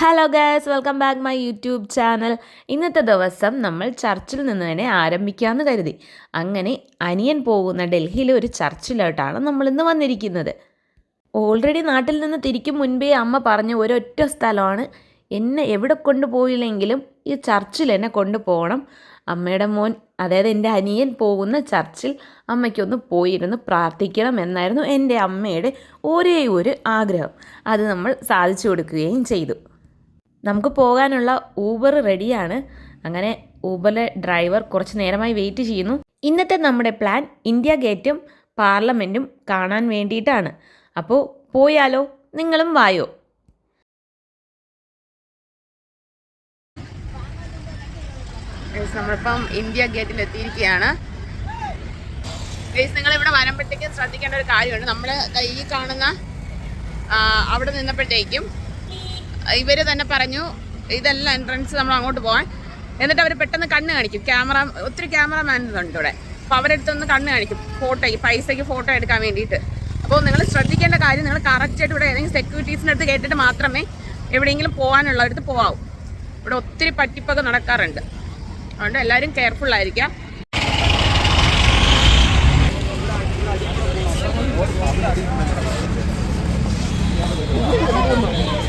Hello guys welcome back my YouTube channel ഇന്നത്തെ ദിവസം നമ്മൾ ചർച്ചിൽ നിന്ന് തന്നെ ആരംഭിക്കാമെന്ന് കരുതി. അങ്ങനെ അനിയൻ പോകുന്ന ഡൽഹിയിലെ ഒരു ചർച്ചിലോട്ടാണ് നമ്മൾ ഇന്ന് വന്നിരിക്കുന്നത്. ഓൾറെഡി നാട്ടിൽ നിന്ന് തിരിക്കും മുൻപേ അമ്മ പറഞ്ഞ ഒരൊറ്റ സ്ഥലമാണ്. എന്നെ എവിടെ കൊണ്ടുപോയില്ലെങ്കിലും ഈ ചർച്ചിൽ എന്നെ കൊണ്ടുപോകണം. അമ്മയുടെ മോൻ അതായത് എന്റെ അനിയൻ പോകുന്ന ചർച്ചിൽ അമ്മയ്ക്കൊന്ന് പോയിരുന്ന് പ്രാർത്ഥിക്കണം എന്നായിരുന്നു എന്റെ അമ്മയുടെ ഒരേ ഒരു ആഗ്രഹം. അത് നമ്മൾ സാധിച്ചു കൊടുക്കുകയും ചെയ്തു. നമുക്ക് പോകാനുള്ള ഊബർ റെഡിയാണ്. അങ്ങനെ ഊബറിലെ ഡ്രൈവർ കുറച്ച് നേരമായി വെയിറ്റ് ചെയ്യുന്നു. ഇന്നത്തെ നമ്മുടെ പ്ലാൻ ഇന്ത്യ ഗേറ്റും പാർലമെന്റും കാണാൻ വേണ്ടിയിട്ടാണ്. അപ്പോൾ പോയാലോ? നിങ്ങളും വായോ? നമ്മളിപ്പം ഇന്ത്യ ഗേറ്റിൽ എത്തിയിരിക്കുകയാണ്. നിങ്ങൾ ഇവിടെ വരുമ്പോഴത്തേക്കും ശ്രദ്ധിക്കേണ്ട ഒരു കാര്യമുണ്ട്. നമ്മൾ ഈ കാണുന്ന അവിടെ നിന്നപ്പോഴത്തേക്കും ഇവർ തന്നെ പറഞ്ഞു ഇതല്ല എൻട്രൻസ് നമ്മൾ അങ്ങോട്ട് പോകാൻ എന്നിട്ട് അവർ പെട്ടെന്ന് കണ്ണ് കാണിക്കും. ക്യാമറ ഒത്തിരി ക്യാമറമാൻ ഉണ്ട് ഇവിടെ. അപ്പോൾ അവരെടുത്തൊന്ന് കണ്ണ് കാണിക്കും. ഫോട്ടോ പൈസയ്ക്ക് ഫോട്ടോ എടുക്കാൻ വേണ്ടിയിട്ട്. അപ്പോൾ നിങ്ങൾ ശ്രദ്ധിക്കേണ്ട കാര്യം നിങ്ങൾ കറക്റ്റായിട്ട് ഇവിടെ ഏതെങ്കിലും സെക്യൂരിറ്റീസിന്റെ അടുത്ത് കേട്ടിട്ട് മാത്രമേ എവിടെയെങ്കിലും പോകാനുള്ളടത്ത് പോകാവൂ ഇവിടെ ഒത്തിരി പറ്റിപ്പൊക്കെ നടക്കാറുണ്ട്. അതുകൊണ്ട് എല്ലാവരും കെയർഫുൾ ആയിരിക്കാം Guys,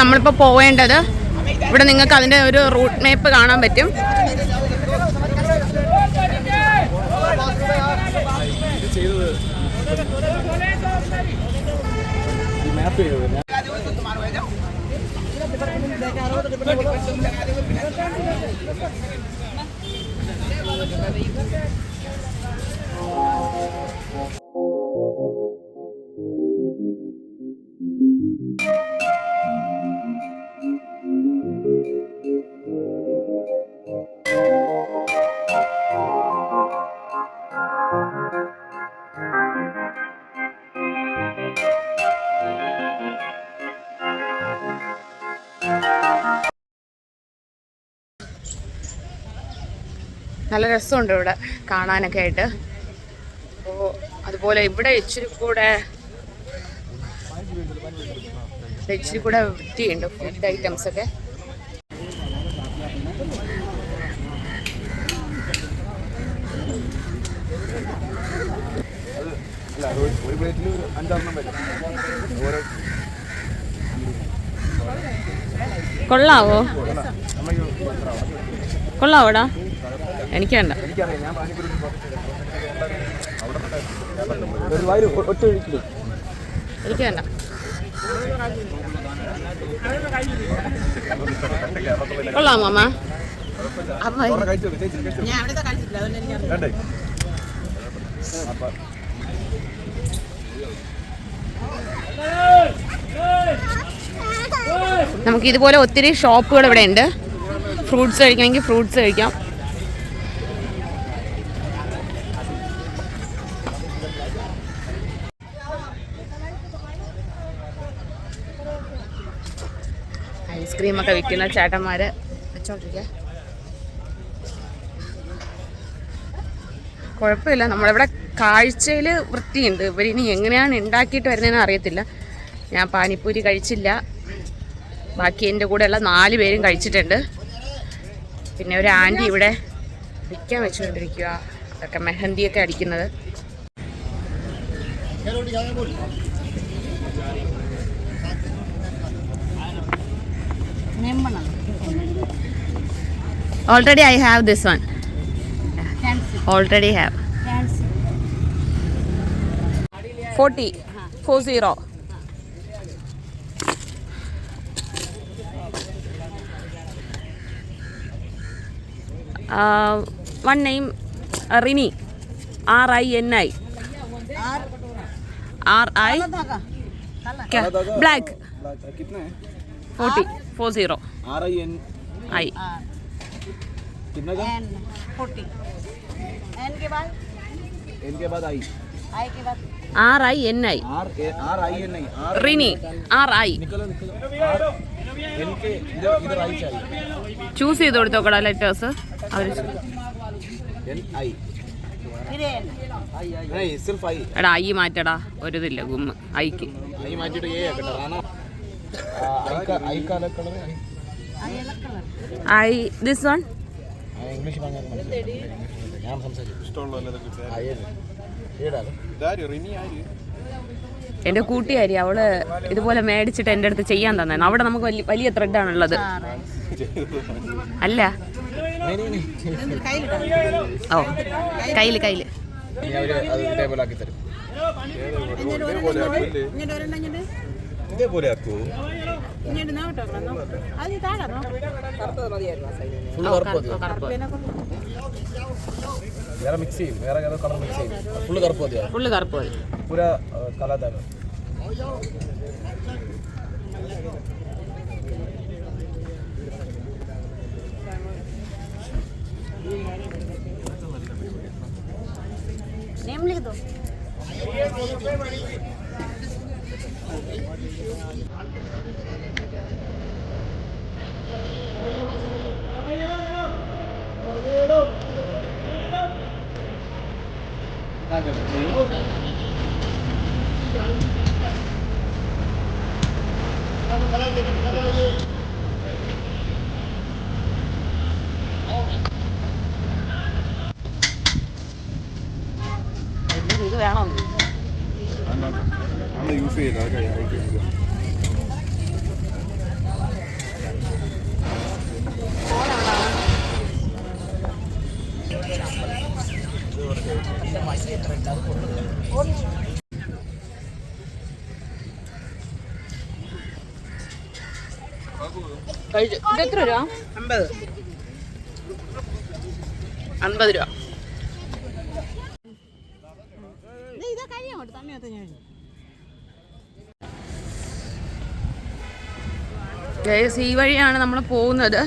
നമ്മളിപ്പോ പോവേണ്ടത് ഇവിടെ നിങ്ങൾക്ക് അതിന്റെ ഒരു റൂട്ട് മാപ്പ് കാണാൻ പറ്റും. നല്ല രസമുണ്ട് ഇവിടെ കാണാനൊക്കെ ആയിട്ട്. അതുപോലെ ഇവിടെ ഇച്ചിരി കൂടെ ഇച്ചിരി കൂടെ വൃത്തിയുണ്ട് ഫുഡ് ഐറ്റംസ് ഒക്കെ. ഒരു പ്ലേറ്റിൽ അഞ്ചാറെണ്ണം വരും കൊള്ളാവോ? കൊള്ളാവോടാ? എനിക്ക് വേണ്ട. എനിക്ക് വേണ്ട. കൊള്ളാം മാമ നമുക്ക് ഇതുപോലെ ഒത്തിരി ഷോപ്പുകൾ ഇവിടെ ഉണ്ട് ഫ്രൂട്ട്സ് കഴിക്കണമെങ്കിൽ ഫ്രൂട്ട്സ് കഴിക്കാം. ഐസ്ക്രീം ഒക്കെ വിൽക്കുന്ന ചേട്ടന്മാര് വെച്ചോണ്ടിരിക്കുക കുഴപ്പമില്ല. നമ്മളിവിടെ കാഴ്ചയിൽ വൃത്തിയുണ്ട്. ഇവരിനി എങ്ങനെയാണ് ഉണ്ടാക്കിയിട്ട് വരുന്നതെന്ന് അറിയത്തില്ല. ഞാൻ പാനിപ്പൂരി കഴിച്ചില്ല. ബാക്കി എന്റെ കൂടെയുള്ള നാല് പേരും കഴിച്ചിട്ടുണ്ട്. പിന്നെ ഒരു ആന്റി ഇവിടെ വിൽക്കാൻ വെച്ചുകൊണ്ടിരിക്കുക അതൊക്കെ മെഹന്തിയൊക്കെ അടിക്കുന്നത്. Already I have this one. Already have. 40. 40. Uh, one name uh, Rini. R I N I. R I. Black. 40. Four zero. I. R I N I. Rini R I choose ചെയ്ത് കൊടുത്തോക്കടാ letters അവർ എടാ I മാറ്റടാ. ഒരു ഗുമ്മ ഗുമ്മ്. ഐക്ക്. I മാറ്റിട്ട് I this one? English ഞാൻ എന്റെ കൂട്ടിയാരി അവൾ ഇതുപോലെ മേടിച്ചിട്ട് എന്റെ അടുത്ത് ചെയ്യാൻ തന്നെ അവിടെ നമുക്ക് വലിയ ത്രെഡാണുള്ളത് അല്ല. ഓ കയ്യിൽ കയ്യിൽ. ഇതേപോലെ ആക്കൂ. തരും ഇങ്ങോട്ട് വരണ്ട ഇങ്ങോട്ട് ഇതേപോലെ ആക്കൂ ഇങ്ങോട്ട് നോക്കട്ടെ നോക്കട്ടെ അത് താഴെ ഫുള്ള് കറുപ്പ് മതിയോ വേറെ മിക്സ് ചെയ്യും വേറെ ഏതോ കളർ മിക്സ് ചെയ്യും ഫുള്ള് കറുപ്പ് മതിയോ ഫുള്ള് കറുപ്പ് മതി പൂര കലാതാണ് नेम लिख दो ഇത് വേണോ യൂസ് ചെയ്യില്ല കഴിച്ചു ഇത് എത്ര രൂപ? അമ്പത്. അൻപത് രൂപ. ഇതാ കഴിയാൻ വേണ്ടി തമ്മിയത്ത് ഞാൻ ഗൈസ് ഈ വഴിയാണ് നമ്മൾ പോകുന്നത്.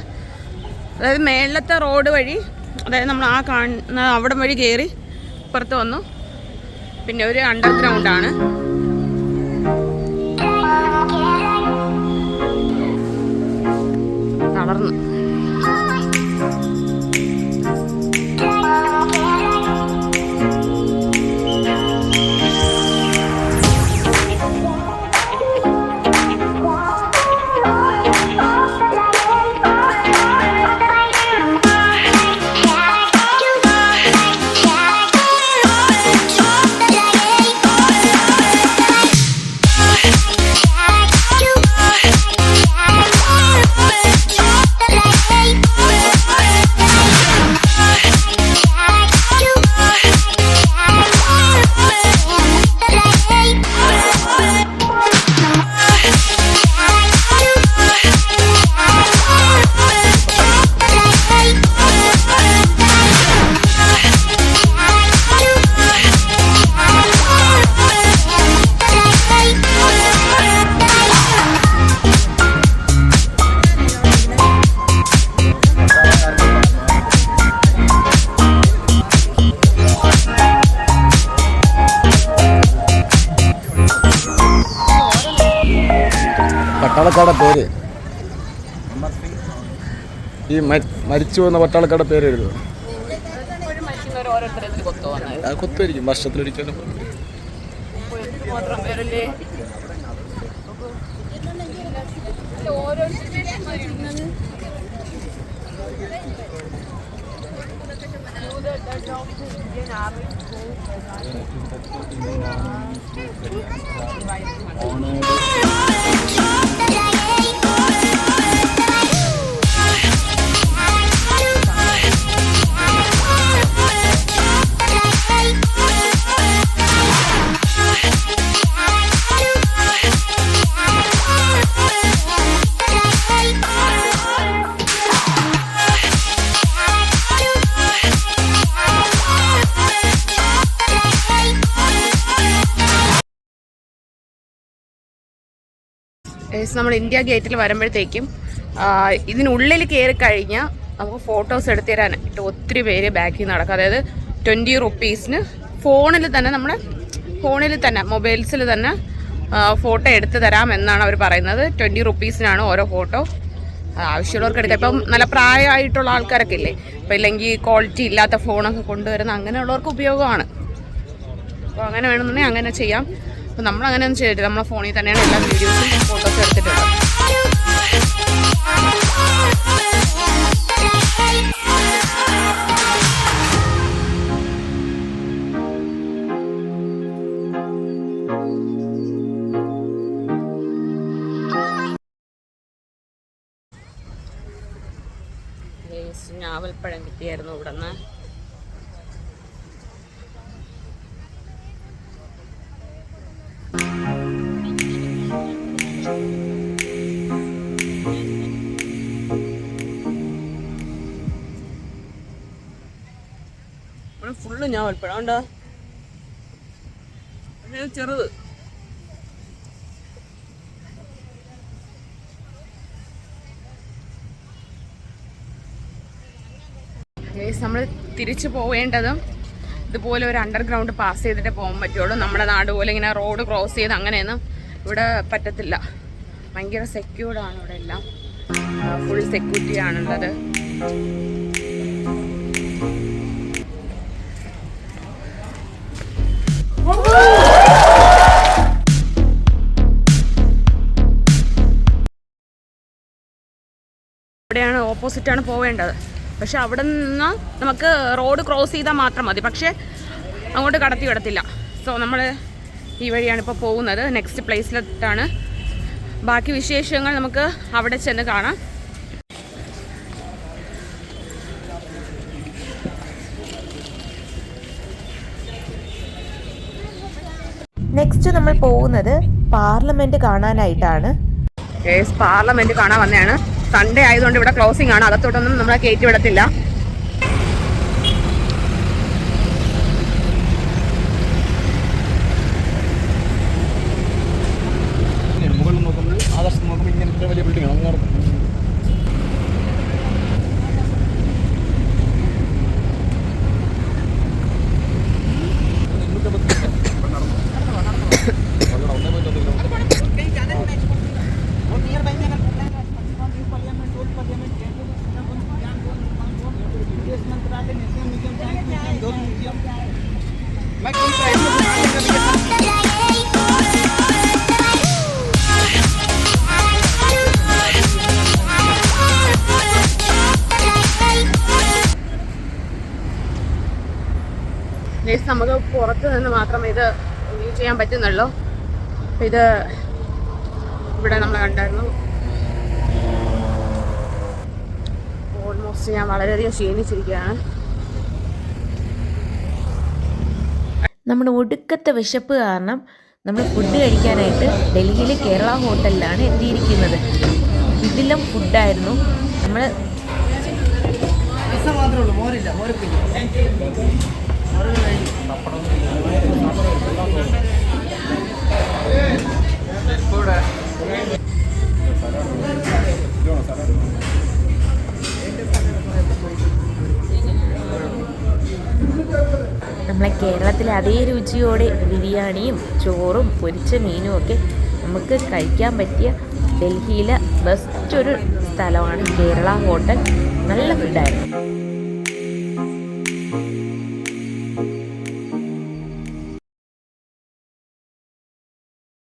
അതായത് മേളത്തെ റോഡ് വഴി അതായത് നമ്മൾ ആ കാണുന്ന അവിടെ വഴി കയറി പുറത്ത് വന്നു. പിന്നെ ഒരു അണ്ടർഗ്രൗണ്ടാണ് പേര്? ഈ മരി- മരിച്ചു പോകുന്ന പട്ടാളക്കാരുടെ പേര് എഴുതുക കൊത്തുമായിരിക്കും. വർഷത്തിലൊരിക്കലും. മാത്രം നമ്മൾ ഇന്ത്യ ഗേറ്റിൽ വരുമ്പോഴത്തേക്കും ഇതിനുള്ളിൽ കയറി കഴിഞ്ഞാൽ നമുക്ക് ഫോട്ടോസ് എടുത്തു തരാനായിട്ട് ഒത്തിരി പേര് ബാക്കിൽ നടക്കും. അതായത് ട്വന്റി റുപ്പീസിന് ഫോണിൽ തന്നെ നമ്മുടെ ഫോണിൽ തന്നെ മൊബൈൽസിൽ തന്നെ ഫോട്ടോ എടുത്തു തരാം എന്നാണ് അവർ പറയുന്നത്. ട്വന്റി റുപ്പീസിനാണ് ഓരോ ഫോട്ടോ ആവശ്യമുള്ളവർക്ക് എടുക്കാം. ഇപ്പം നല്ല പ്രായമായിട്ടുള്ള ആൾക്കാരൊക്കെ ഇല്ലേ? ഇപ്പം ഇല്ലെങ്കിൽ ക്വാളിറ്റി ഇല്ലാത്ത ഫോണൊക്കെ കൊണ്ടുവരുന്ന അങ്ങനെയുള്ളവർക്ക് ഉപയോഗമാണ്. അപ്പോൾ അങ്ങനെ വേണമെന്നുണ്ടെങ്കിൽ അങ്ങനെ ചെയ്യാം. അപ്പോൾ നമ്മൾ അങ്ങനെ ഒന്നും ചെയ്തിട്ടില്ല. നമ്മളെ ഫോണിൽ തന്നെയാണ് എല്ലാ വീഡിയോസും ഫോട്ടോസ് എടുത്തിട്ടുള്ളത്. ഞാവൽപ്പഴം കിട്ടിയായിരുന്നു ഇവിടെ നിന്ന് ഞാവൽപ്പഴം ഉണ്ടോ ചെറുത്. നമ്മൾ തിരിച്ചു പോവേണ്ടതും ഇതുപോലെ ഒരു അണ്ടർഗ്രൗണ്ട് പാസ് ചെയ്തിട്ട് പോകാൻ പറ്റുള്ളൂ. നമ്മുടെ നാട് പോലെ ഇങ്ങനെ റോഡ് ക്രോസ് ചെയ്ത് അങ്ങനെയൊന്നും ഇവിടെ പറ്റത്തില്ല. ഭയങ്കര സെക്യൂർഡാണ് ഇവിടെ എല്ലാം. ഫുൾ സെക്യൂരിറ്റി ആണുള്ളത്. ഓപ്പോസിറ്റാണ് പോവേണ്ടത്. പക്ഷെ അവിടെ നിന്ന് നമുക്ക് റോഡ് ക്രോസ് ചെയ്താൽ മാത്രം മതി. പക്ഷേ അങ്ങോട്ട് കടത്തി വിടത്തില്ല. സോ നമ്മൾ ഈ വഴിയാണ് ഇപ്പോൾ പോകുന്നത്. നെക്സ്റ്റ് പ്ലേസിലെത്താണ് ബാക്കി വിശേഷങ്ങൾ നമുക്ക് അവിടെ ചെന്ന് കാണാം. നെക്സ്റ്റ് നമ്മൾ പോകുന്നത് പാർലമെന്റ് കാണാനായിട്ടാണ്. പാർലമെന്റ് കാണാൻ വന്നതാണ്. സൺഡേ ആയതുകൊണ്ട് ഇവിടെ ക്ലോസിംഗ് ആണ്. അകത്തോട്ടൊന്നും നമ്മളെ കയറ്റി വിടത്തില്ല. പുറത്ത് നിന്ന് മാത്രമേ ഇത് വ്യൂ ചെയ്യാൻ പറ്റുന്നുള്ളൂ. ഇത് ഇവിടെ നമ്മൾ കണ്ടായിരുന്നു. ഓൾമോസ്റ്റ് ഞാൻ വളരെയധികം ക്ഷീണിച്ചിരിക്കുകയാണ്. നമ്മുടെ ഒടുക്കത്തെ വിശപ്പ് കാരണം നമ്മൾ ഫുഡ് കഴിക്കാനായിട്ട് ഡൽഹിയിലെ കേരള ഹോട്ടലിലാണ് എത്തിയിരിക്കുന്നത്. ഇതിലും ഫുഡായിരുന്നു നമ്മൾ നമ്മളെ കേരളത്തിലെ അതേ രുചിയോടെ ബിരിയാണിയും ചോറും പൊരിച്ച മീനും ഒക്കെ നമുക്ക് കഴിക്കാൻ പറ്റിയ ഡൽഹിയിലെ ബെസ്റ്റ് ഒരു സ്ഥലമാണ് കേരള ഹോട്ടൽ. നല്ല ഫുഡായിരുന്നു